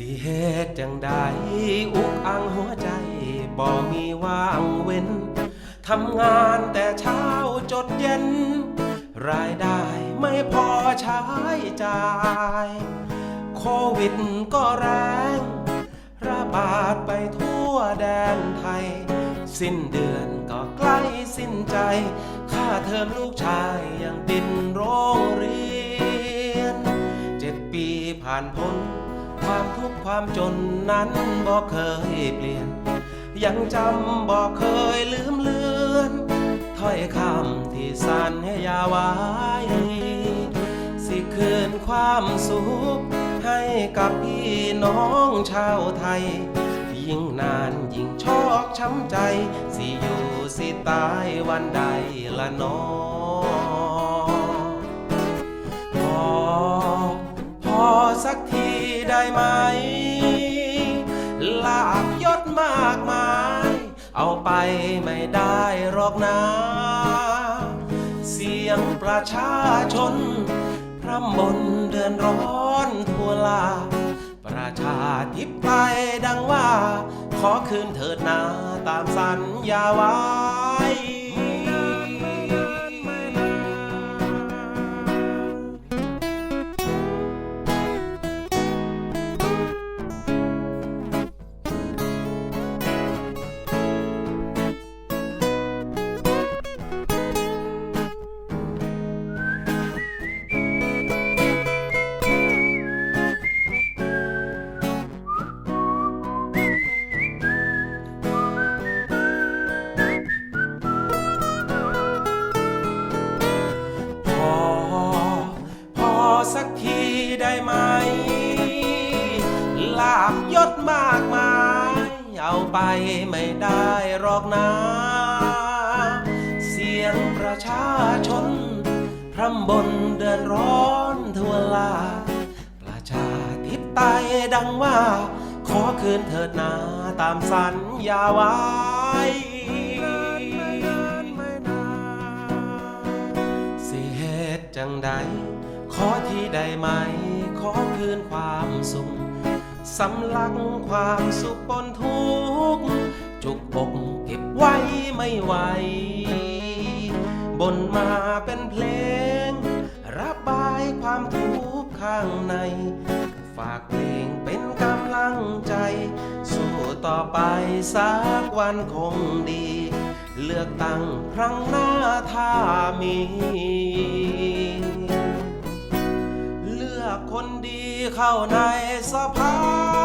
สิเหตุจังใดอุกอังหัวใจบ่มีว่างเว้นทำงานแต่เช้าจดเย็น รายได้ไม่พอใช้จ่าย โควิดก็แรง ระบาดไปทั่วแดนไทย สิ้นเดือนก็ใกล้สิ้นใจ ค่าเทอมลูกชายยังติดโรงเรียน เจ็ดปีผ่านพ้น ความทุกข์ความจนนั้นบ่เคยเปลี่ยน ยังจำบ่เคยลืมเลือนถ้อยคำที่สั่นให้ยาไว้ สิคืนความสุขให้กับพี่น้องชาวไทย ยิ่งนานยิ่งชอกช้ำใจ สิอยู่สิตายวันใดละน้อพ ได้ไหม ลาบยศมากมาย เอาไปไม่ได้หรอกนะ เสียงประชาชน พร่ำบนเดือนร้อนทั่วลา ประชาธิปไตยดังว่า ขอคืนเถิดนาตามสัญญาไว้ ลาบยศมากมาย เอาไปไม่ได้หรอกนะ เสียงประชาชน พร่ำบนเดือนร้อนทั่วลา ประชาธิปไตยดังว่า ขอคืนเถิดนาตามสัญญาไว้สิเหตุจังใดขอที่ใดไหม ขอคืนความสุข สำลักความสุขปนทุกข์จุกอกเก็บไว้ไม่ไหวบนมาเป็นเพลง ระบายความทุกข์ข้างใน ฝากเพลงเป็นกำลังใจ สู้ต่อไปสักวันคงดี เลือกตั้งครั้งหน้าถ้ามี เลือกคนดี เข้าในสภา